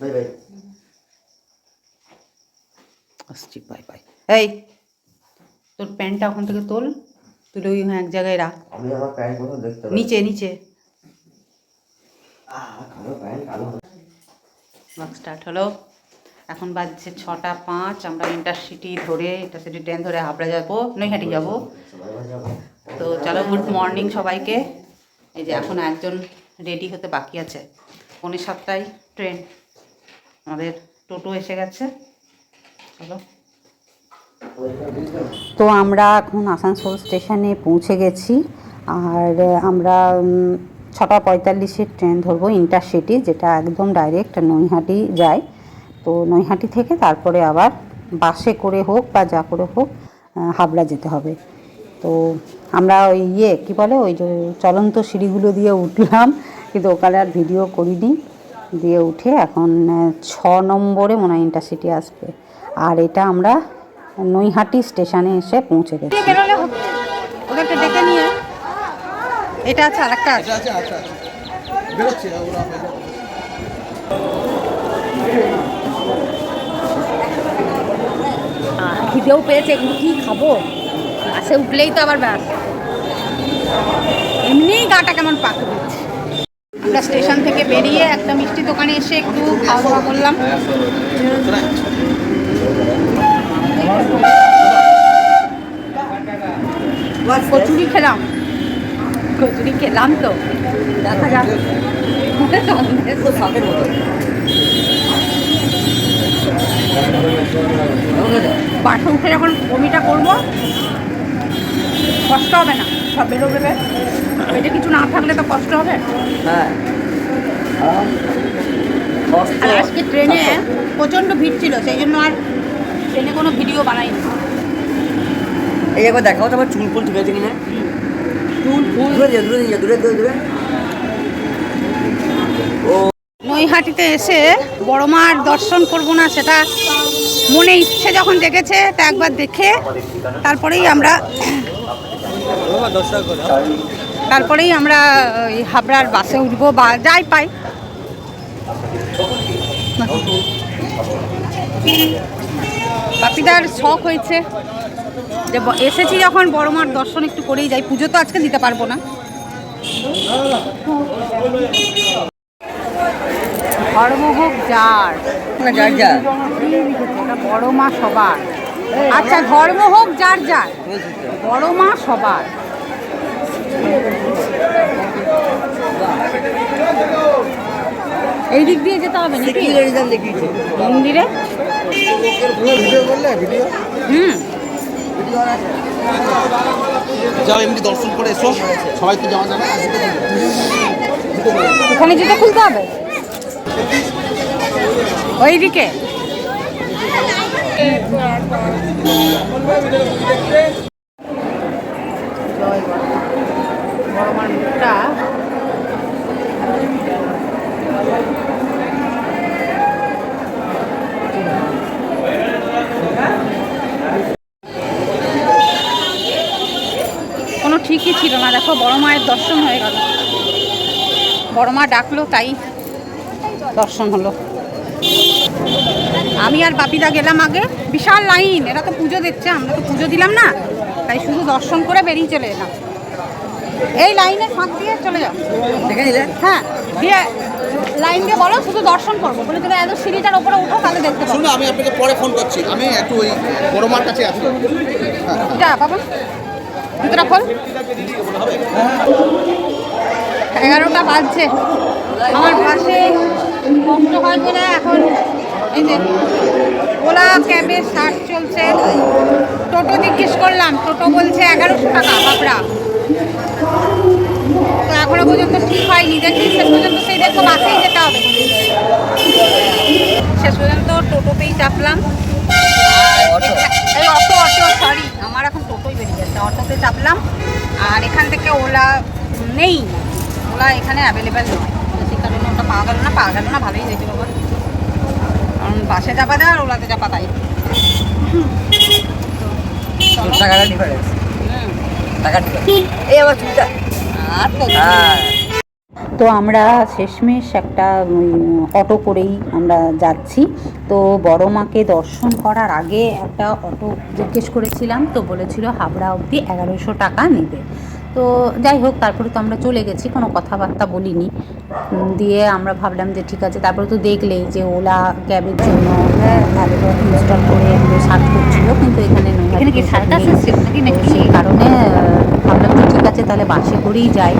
By bye আসছি bye bye এই তোর প্যান্টটা ওখান থেকে তোল তুলে ওই এক জায়গায় রাখ। আমি আমার প্যান্ট কোথাও দেখতে নিচে নিচে। স্টার্ট হলো। এখন বাজছে ছটা পাঁচ আমরা ইন্টারসিটি ধরে ইন্টারসিটি ট্রেন ধরে হাবড়া যাব নৈহাটি যাব। তো চলো গুড মর্নিং সবাইকে। এই যে এখন একজন রেডি হতে বাকি আছে। পৌনে সাতটায় ট্রেন আমাদের টোটো এসে গেছে। চলো। তো আমরা এখন আসানসোল স্টেশনে পৌঁছে গেছি। আর আমরা ছটা পঁয়তাল্লিশের ট্রেন ধরবো ইন্টারসিটি, যেটা একদম ডাইরেক্ট নৈহাটি যায়। তো নৈহাটি থেকে তারপরে আবার বাসে করে হোক বা যা করে হোক হাবড়া যেতে হবে। তো আমরা ওই ইয়ে কী বলে ওই যে চলন্ত সিঁড়িগুলো দিয়ে উঠলাম, কিন্তু ওখানে আর ভিডিও করিনি। দিয়ে উঠে এখন ছ নম্বরে মনে হয় ইন্টারসিটি আসবে। আর এটা আমরা নৈহাটি স্টেশনে এসে পৌঁছে গেছি। ওদেরকে ডেকে নিয়ে। এটা আছে আর একটা আচ্ছা আচ্ছা। খিদেও পেয়েছে কিন্তু কি খাব? আসে উঠলেই তো আবার ব্যাস। এমনিই গাটা কেমন পাক দিচ্ছে আমরা স্টেশন থেকে বেরিয়ে একটা মিষ্টি দোকানে এসে একটু খাওয়া দাওয়া করলাম কচুরি খেলাম। কচুরি খেলাম তো। দেখা যাক। বাসে উঠে যখন বমিটা করব, কষ্ট হবে না। সব বেরোবে। পেটে কিছু না থাকলে তো কষ্ট হবে। হ্যাঁ। আর আজকে ট্রেনে প্রচণ্ড ভিড় ছিল সেই জন্য আর ট্রেনে কোনো ভিডিও বানাইনি। এই একবার দেখাও তো আমার চুল ফুল ঠিক আছে কিনা চুল ফুল। দূরে দূরে দূরে দূরে দূরে নৈহাটিতে এসে বড় মার দর্শন করব না সেটা মনে ইচ্ছে যখন জেগেছে তা একবার দেখে তারপরেই আমরা তারপরেই আমরা হাবড়ার বাসে উঠবো বা যাই পাই। বাপিদার শখ হয়েছে যে এসেছি যখন বড় মার দর্শন একটু করেই যাই। পুজো তো আজকে দিতে পারব না। ধর্মভোগ যার যার বড় মা সবার। আচ্ছা ধর্ম হোক যার যার বড় মা সবার। এই দিক দিয়ে যেতে হবে নাকি? মন্দিরে ভিডিও করলে ভিডিও হুম। যাও এমনি দর্শন করে এসো। সবাই তো যাওয়া যাবে। না এখানে জুতো খুলতে হবে? ওইদিকে। বড় মার মুখটা কোনো ঠিকই ছিল না দেখো বড় মায়ের দর্শন হয়ে গেল বড় মা ডাকলো তাই দর্শন হলো। আমি আর বাপিদা গেলাম আগে। বিশাল লাইন এরা তো পুজো দিচ্ছে আমরা তো পুজো দিলাম না। তাই শুধু দর্শন করে বেরিয়ে চলে এলাম। এই লাইনে ফাঁক দিয়ে চলে যাও। দেখে নিলে? হ্যাঁ দিয়ে লাইন দিয়ে বলো শুধু দর্শন করব। বলে তুমি এত সিঁড়িটার ওপরে উঠো তাহলে দেখতে পাবো। শুনুন আমি আপনাকে পরে ফোন করছি। আমি একটু ওই বড় মার কাছে আছি যা বাবা। খোল। এগারোটা বাজছে। আমার পাশে কষ্ট হয় বলে এখন এই যে ওলা ক্যাবের সার্চ চলছে। টোটো জিজ্ঞেস করলাম টোটো বলছে এগারোশো টাকা বাবরা তো এখনও পর্যন্ত ঠিক হয়নি দেখি শেষ পর্যন্ত সেই দেখো বাসেই যেতে হবে। শেষ পর্যন্ত টোটোতেই চাপলাম। আর এই অটো অটো সরি আমার এখন টোটোই বেরিয়ে যাচ্ছে অটোতে চাপলাম। আর এখান থেকে ওলা নেই। ওলা এখানে অ্যাভেলেবেল নয়। তো সেই কারণে ওটা পাওয়া গেল না পাওয়া গেল না ভালোই কারণ বাসে আর ওলাতে। টাকাটা ডিফারেন্স টাকা এই চুলটা। আর তো হ্যাঁ। তো আমরা শেষমেশ একটা অটো করেই আমরা যাচ্ছি। তো বড় মাকে দর্শন করার আগে একটা অটো জিজ্ঞেস করেছিলাম তো বলেছিল হাবড়া অবধি এগারোশো টাকা নেবে। তো যাই হোক তারপরে তো আমরা চলে গেছি কোনো কথাবার্তা বলিনি। দিয়ে আমরা ভাবলাম যে ঠিক আছে তারপরে তো দেখলেই যে ওলা ক্যাবের জন্য ইনস্টল করে আমাদের সার্চ করছিল কিন্তু এখানে সেই কারণে ভাবলাম যে ঠিক আছে তাহলে বাসে করেই যাই।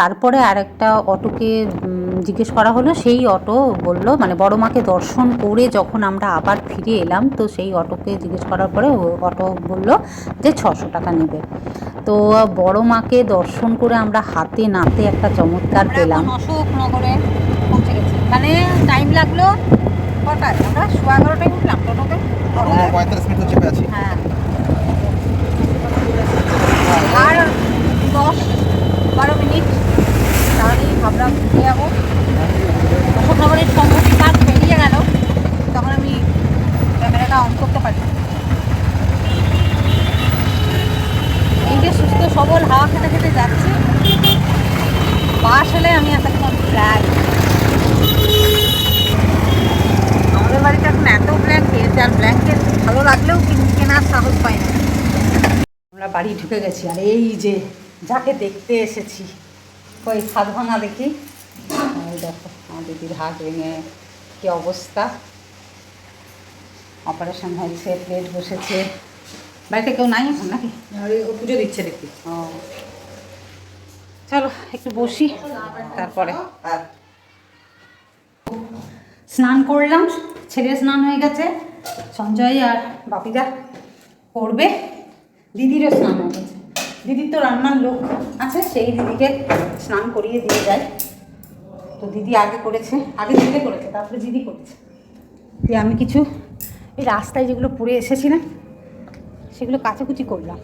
তারপরে আর একটা অটোকে জিজ্ঞেস করা হলো সেই অটো বলল মানে বড় মাকে দর্শন করে যখন আমরা আবার ফিরে এলাম তো সেই অটোকে জিজ্ঞেস করার পরে অটো বলল যে ছশো টাকা নেবে। তো বড় মাকে দর্শন করে আমরা হাতে নাতে একটা চমৎকার পেলাম। অশোকনগরে পৌঁছে গেছি। এখানে টাইম লাগল কটায়? আমরা সোয়া এগারোটায় উঠলাম টোটোতে। পঁয়তাল্লিশ মিনিট চেপে আছি। হ্যাঁ। আর দশ বারো মিনিট তাহলেই ভাবলাম ঘুরে যাব। অশোকনগরের সম্মতি কাজ বেরিয়ে গেল তখন আমি ক্যামেরাটা অন করতে পারি এই যে সুস্থ সবল হাওয়া খেতে খেতে যাচ্ছি বাস হলে আমি এতক্ষণ প্রায় আমাদের বাড়িতে এখন এত ব্ল্যাঙ্কেট যার ব্ল্যাঙ্কেট ভালো লাগলেও কিন- কেনার সাহস পাই না আমরা বাড়ি ঢুকে গেছি আর এই যে যাকে দেখতে এসেছি কই হাত ভাঙা দেখি? এই দেখো আমার দিদির হাত ভেঙে কি অবস্থা? অপারেশন হয়েছে প্লেট বসেছে। বাড়িতে কেউ নাই এখন নাকি? ও পুজো দিচ্ছে দেখি। ও। চলো একটু বসি তারপরে। স্নান করলাম ছেলে স্নান হয়ে গেছে সঞ্জয় আর বাপিদা করবে। দিদিরও স্নান হয়ে গেছে দিদির তো রান্নার লোক আছে, সেই দিদিকে স্নান করিয়ে দিয়ে যায়। তো দিদি আগে করেছে, আগে দিদি করেছে, তারপরে দিদি করেছে। দিয়ে আমি কিছু এই রাস্তায় যেগুলো পড়ে এসেছিলাম সেগুলো কাচাকুচি করলাম।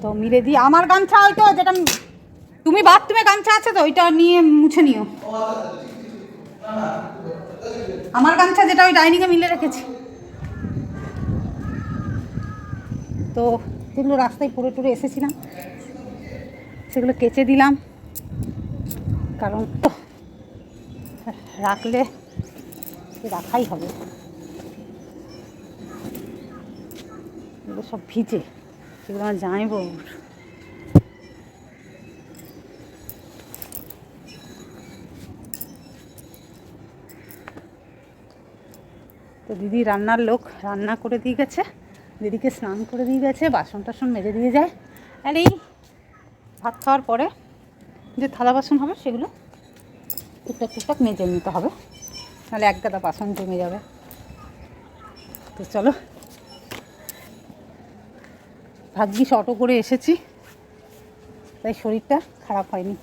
তো মিলে দিয়ে, আমার গামছা ওই তো যেটা তুমি বাথরুমে গামছা আছে তো, ওইটা নিয়ে মুছে নিও। আমার গামছা যেটা ওই ডাইনিংয়ে মিলে রেখেছি। তো যেগুলো রাস্তায় পড়ে টড়ে এসেছিলাম। সেগুলো কেচে দিলাম। কারণ তো রাখলে রাখাই হবে। এগুলো সব ভিজে। সেগুলো আমার জামাইবাবুর। তো দিদি রান্নার লোক রান্না করে দিয়ে গেছে। দিদিকে স্নান করে দিয়ে গেছে, বাসন টাসন মেজে দিয়ে যায়। আর এই ভাত খাওয়ার পরে যে থালা বাসন হবে, সেগুলো টুকটাক টুকটাক মেজে নিতে হবে। নাহলে এক গাদা বাসন জমে যাবে। তো চলো। ভাগ্যিস অটো করে এসেছি, তাই শরীরটা খারাপ হয়নি।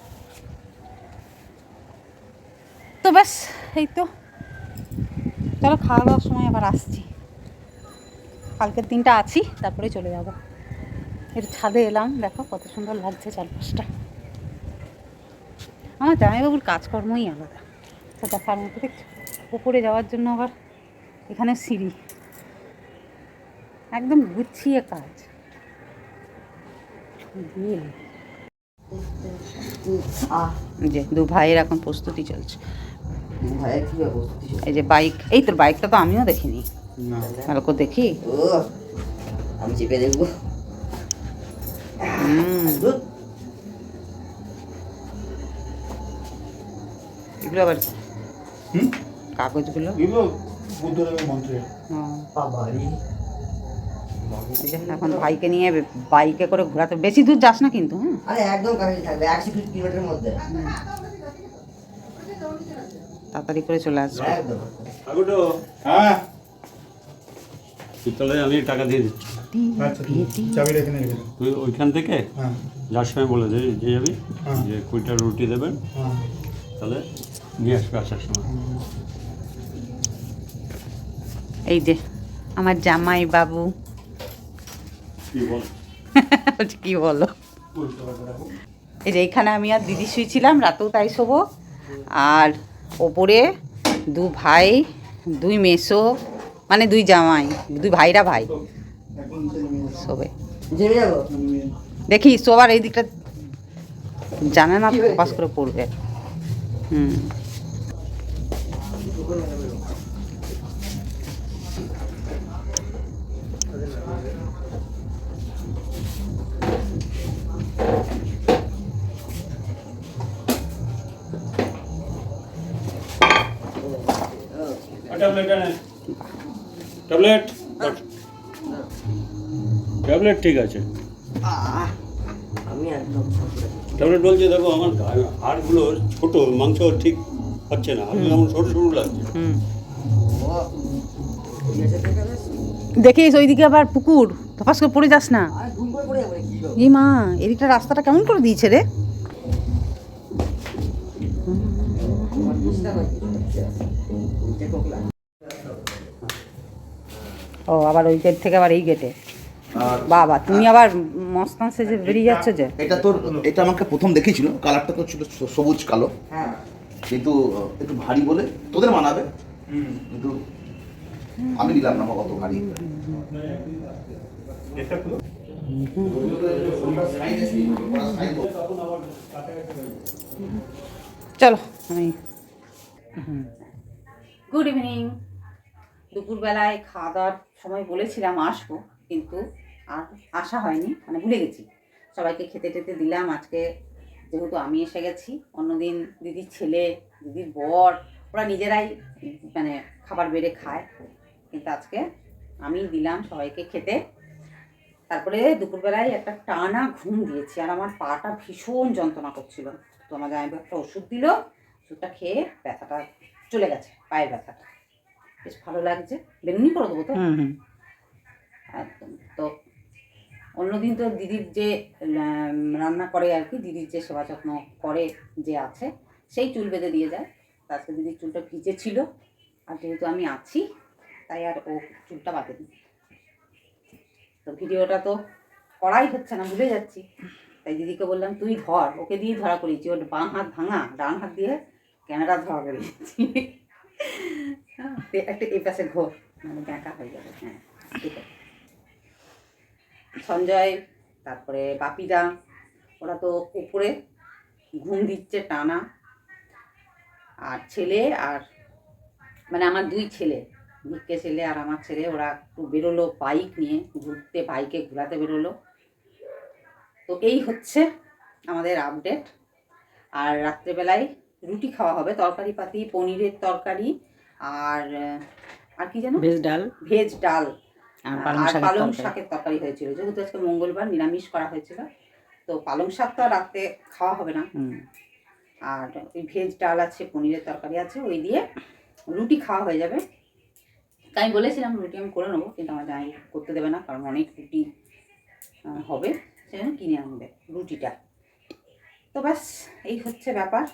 তো ব্যাস, এই তো। চলো খাওয়া দাওয়ার সময় আবার আসছি। কালকের দিনটা আছি তারপরে চলে যাব। একটু ছাদে এলাম দেখো কত সুন্দর লাগছে চারপাশটা। আমার জামাইবাবুর কাজকর্মই আলাদা। তো দেখার মতো দেখছ উপরে যাওয়ার জন্য আবার এখানে সিঁড়ি। একদম গুছিয়ে কাজ। যে দু ভাইয়ের এখন প্রস্তুতি চলছে। এই যে বাইক এই তোর বাইকটা তো আমিও দেখিনি। ভালো করে দেখি। ও আমি চেপে দেখব। এগুলো আবার হুম? কাগজগুলো? এখন ভাইকে নিয়ে বাইকে করে ঘোরাতে বেশি দূর যাস না কিন্তু হ্যাঁ? আরে একদম কাছে থাকবে একশো কিলোমিটারের মধ্যে। তাড়াতাড়ি করে চলে আসবে। হ্যাঁ? শীতলে আমি টাকা দিয়ে দিচ্ছি। আচ্ছা চাবি রেখে রেখে দাও। তুই ওইখান থেকে হ্যাঁ। যার সময় বলে যে যে যাবি হ্যাঁ। যে কুইটা রুটি দেবেন হ্যাঁ। তাহলে নিয়ে আসবে আসার সময়। এই যে আমার জামাই বাবু। কি বল? বলছি, কি বলো? এই যে এখানে আমি আর দিদি শুয়েছিলাম রাতেও তাই শোবো। আর ওপরে দু ভাই দুই মেসো মানে দুই জামাই দুই ভাইরা ভাই। এখন নিচে নেমে যাচ্ছে। শোবে জেনে যাব নেমে দেখি শোবার এই দিকটা জানে না পাস করে পড়বে। হুম। Tablet tablet? ট্যাবলেট ঠিক আছে। আহ, আমি একদম ট্যাবলেট বলছে দেখো আমার হাড়গুলো ছোট মাংস ঠিক হচ্ছে না। হাড়গুলো আমার সরু সরু লাগছে। দেখিস ওইদিকে আবার পুকুর। তপাস করে পড়ে যাস না? এই মা এদিকটা রাস্তাটা কেমন করে দিয়েছে রে? আমার বুঝতে হবে কি হচ্ছে। নিচে কোকলা। ও আবার ওই গেট থেকে আবার এই গেটে বাবা তুমি আবার মস্তান সেজে বেরিয়ে যাচ্ছ যে? এটা তোর এটা আমাকে প্রথম দেখেছিল কালারটা তো ছিল সবুজ কালো। হ্যাঁ। কিন্তু একটু ভারী বলে তোদের মানাবে। কিন্তু আমি দিলাম না কত ভারী। চলো আমি গুড ইভিনিং দুপুরবেলায় খাওয়া দাওয়ার সময় বলেছিলাম আসব, কিন্তু আর আসা হয়নি মানে ভুলে গেছি। সবাইকে খেতে টেতে দিলাম আজকে, যেহেতু আমি এসে গেছি, অন্যদিন দিদির ছেলে, দিদির বর, ওরা নিজেরাই মানে খাবার বেড়ে খায়। কিন্তু আজকে আমি দিলাম সবাইকে খেতে। তারপরে দুপুরবেলায় একটা টানা ঘুম দিয়েছি, আর আমার পাটা ভীষণ যন্ত্রণা করছিল। তো আমার জামাইবাবু একটা ওষুধ দিল, ওষুধটা খেয়ে ব্যথাটা চলে গেছে, পায়ের ব্যথাটা। বেশ ভালো লাগছে। বেনুনি করে দেবো তো? একদম। তো অন্যদিন তো দিদির যে রান্না করে আর কি দিদির যে সেবা যত্ন করে যে আছে সেই চুল বেঁধে দিয়ে যায়। তা আজকে দিদির চুলটা ভিজে ছিল আর যেহেতু আমি আছি তাই আর ও চুলটা বাঁধেনি। তো ভিডিওটা তো করাই হচ্ছে না ভুলে যাচ্ছি। তাই দিদিকে বললাম তুই ধর ওকে দিয়ে ধরা করিয়েছি। ওর বাঁ হাত ভাঙা ডান হাত দিয়ে ক্যামেরা ধরা করিয়েছি। হ্যাঁ, একটা এই পাশে ঘোর মানে ব্যাঁকা হয়ে যাবে হ্যাঁ সঞ্জয় তারপরে বাপিদা ওরা তো উপরে ঘুম দিচ্ছে টানা। আর ছেলে আর মানে আমার দুই ছেলে ভিক্ষে ছেলে আর আমার ছেলে ওরা একটু বেরোলো বাইক নিয়ে ঘুরতে বাইকে ঘোরাতে বেরোলো। তো এই হচ্ছে আমাদের আপডেট আর রাত্রেবেলায় রুটি খাওয়া হবে তরকারি পাতি পনিরের তরকারি আর আর কি যেন? ভেজ ডাল। ভেজ ডাল। আর পালং শাকের পালং তরকারি। শাকের তরকারি হয়েছিল। যেহেতু আজকে মঙ্গলবার নিরামিষ করা হয়েছিল তো পালং শাক তো আর রাত্রে খাওয়া হবে না। আর ওই ভেজ ডাল আছে পনিরের তরকারি আছে ওই দিয়ে রুটি খাওয়া হয়ে যাবে। তাই বলেছিলাম রুটি আমি করে নেব কিন্তু আমার জামাই করতে দেবে না কারণ অনেক রুটি হবে। সেজন্য কিনে আনবে রুটিটা। তো ব্যাস এই হচ্ছে ব্যাপার।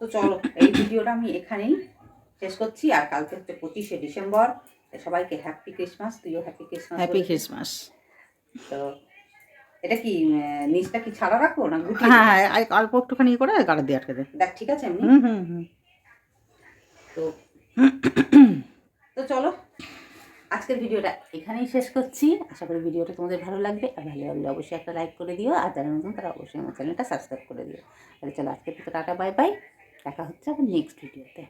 তো চলো এই ভিডিওটা আমি এখানেই শেষ করছি আর কালকে হচ্ছে পঁচিশে ডিসেম্বর। সবাইকে হ্যাপি ক্রিসমাস তুইও হ্যাপি ক্রিসমাস হ্যাপি ক্রিসমাস তো এটা কি নিচটা কি ছাড়া রাখব না গুটিয়ে হ্যাঁ? হ্যাঁ অল্প একটুখানি করে গাড়া দিয়ে আটকে দে। দেখ ঠিক আছে এমনি? হুম হুম হুম। তো তো চলো আজকের ভিডিওটা এখানেই শেষ করছি। আশা করি ভিডিওটা তোমাদের ভালো লাগবে। আর ভালো লাগলে অবশ্যই একটা লাইক করে দিও। আর যারা নতুন তারা অবশ্যই আমার চ্যানেলটা সাবস্ক্রাইব করে দিও। তাহলে চলো আজকের থেকে টাটা বাই বাই দেখা হচ্ছে আবার নেক্সট ভিডিওতে